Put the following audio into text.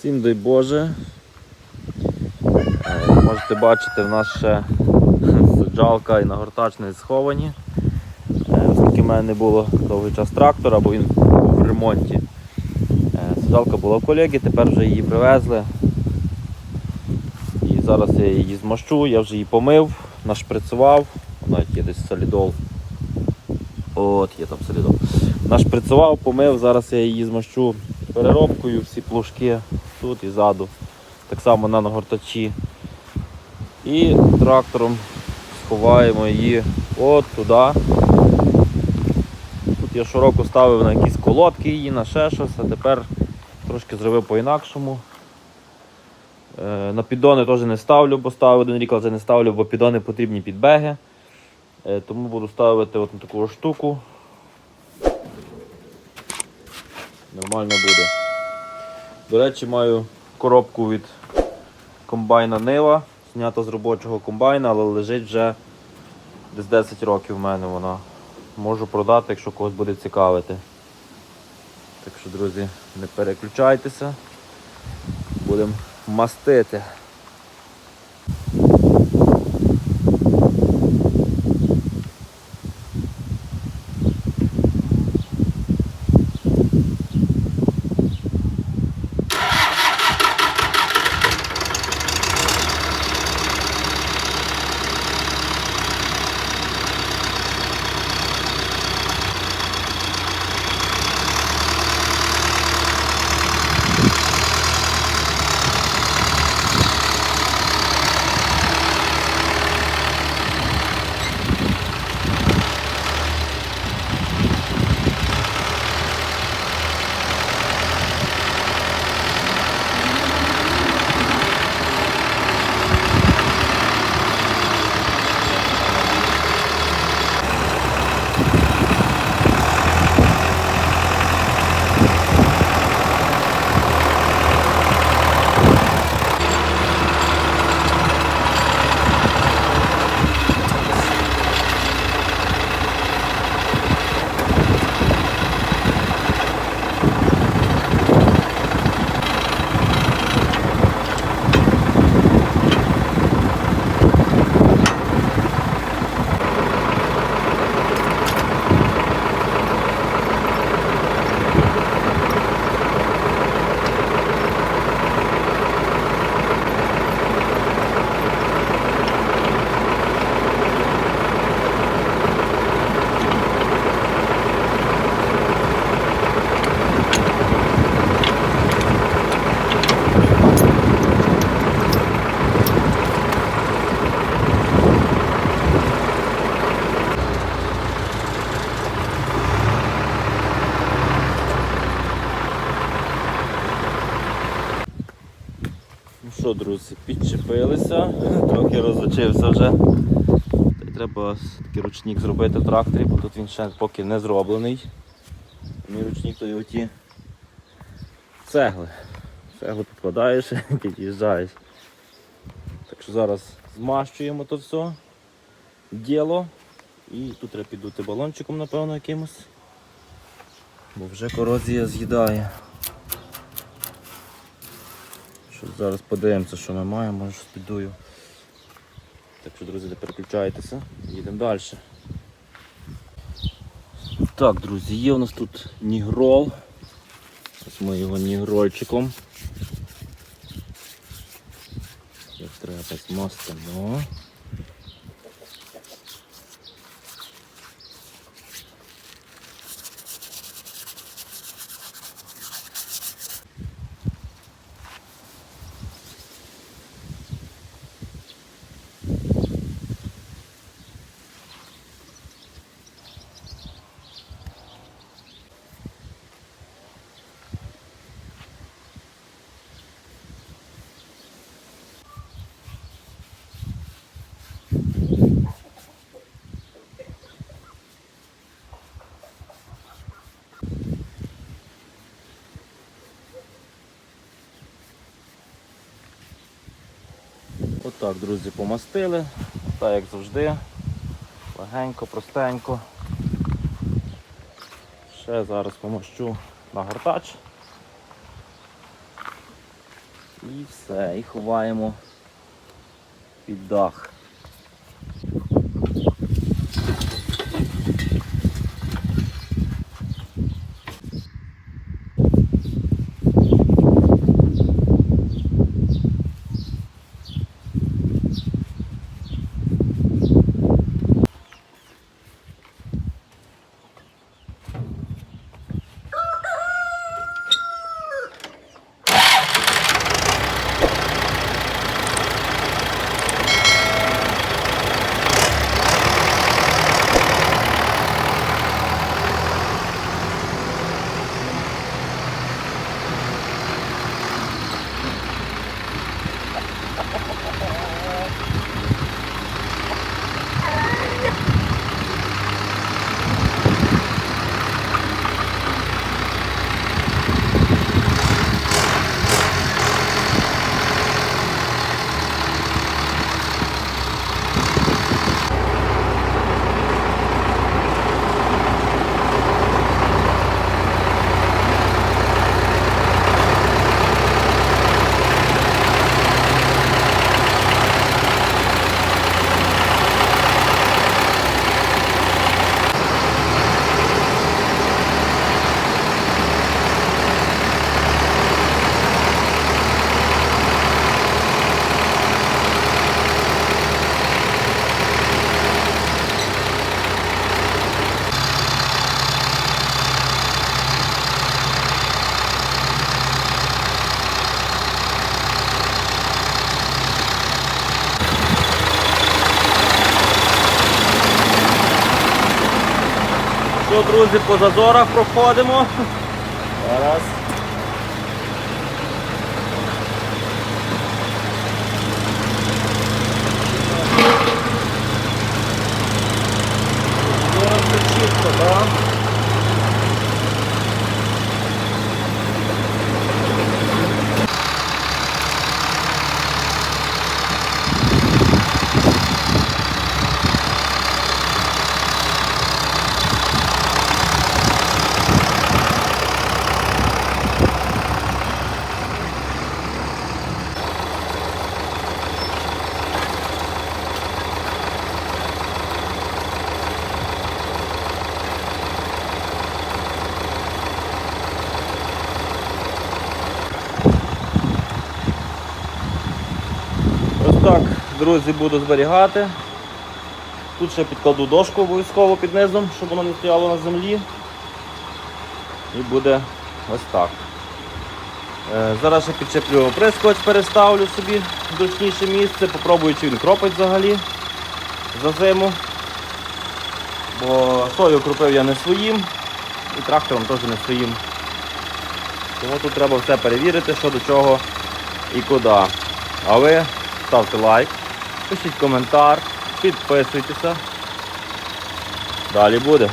Всім дай Боже. Е, Можете бачити, в нас ще саджалка і нагортач не сховані. Е, Оскільки в мене не було довгий час трактора, бо він був в ремонті. Е, Саджалка була в колеги, тепер вже її привезли. І зараз я її змащу, я вже її помив, нашприцював. Навіть є десь солідол. От, є там солідол. Нашприцював, помив, зараз я її змащу переробкою, всі плужки тут і ззаду. Так само на нагортачі. І трактором сховаємо її от туди. Тут я широко ставив на якісь колодки її, на ще щось, а тепер трошки зробив по-інакшому. Е, На піддони теж не ставлю, бо ставив один рік, але не ставлю, бо піддони потрібні під беги. Е, Тому буду ставити от на таку штуку. Нормально буде. До речі, маю коробку від комбайна Нива, знята з робочого комбайна, але лежить вже десь 10 років в мене вона. Можу продати, якщо когось буде цікавити. Так що, друзі, не переключайтеся. Будемо мастити. Що, друзі, підчепилися, трохи розучився вже. Й треба такий ручник зробити в тракторі, бо тут він ще поки не зроблений. Мій ручник то його ті цегли. Цегли підкладаєш і під'їжджаєш. Так що зараз змащуємо то все діло. І тут треба піддути балончиком, напевно, якимось. Бо вже корозія з'їдає. Що зараз подивимося, що ми маємо, може спідую. Так що, друзі, не переключайтеся, їдемо далі. Так, друзі, є у нас тут нігрол. Ось ми його нігрольчиком. Як треба змастимо. Отак, друзі, помастили. Так як завжди. Легенько, простенько. Ще зараз помощу на гортач. І все, і ховаємо під дах. Що, друзі, по зазорах проходимо. Зараз все чітко, так? Ось так, друзі, буду зберігати. Тут ще підкладу дошку обов'язково під низом, щоб воно не стояло на землі. І буде ось так. Е, Зараз ще підчеплю оприскувач, переставлю собі в зручніше місце, попробую, чи він кропить взагалі за зиму. Бо сою кропив я не своїм і трактором теж не своїм. Тому тут треба все перевірити, що до чого і куди. А ви ставте лайк, пишіть коментар, підписуйтеся. Далі буде.